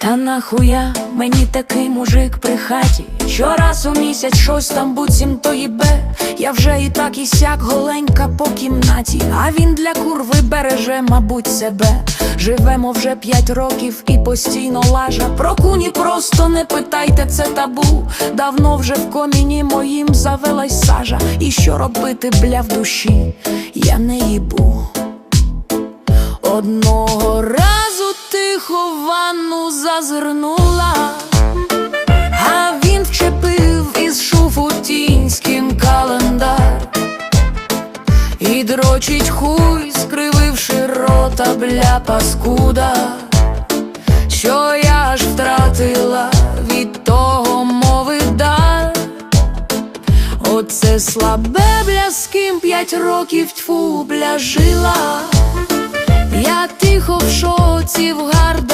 Та нахуя мені такий мужик при хаті? Щораз у місяць щось там буцім то їбе. Я вже і так і сяк голенька по кімнаті, а він для курви береже, мабуть, себе. Живемо вже п'ять років і постійно лажа. Про куні просто не питайте, це табу. Давно вже в коміні моїм завелась сажа. І що робити, бля, в душі? Я не їбу. Одного разу ванну зазирнула, а він вчепив із шуфутінським календар і дрочить хуй, скрививши рота, бля паскуда, що я ж втратила від того мови дар. Оце слабе, бля, з ким п'ять років тьфу, бля, жила. Я тихо в шоці в гардеробну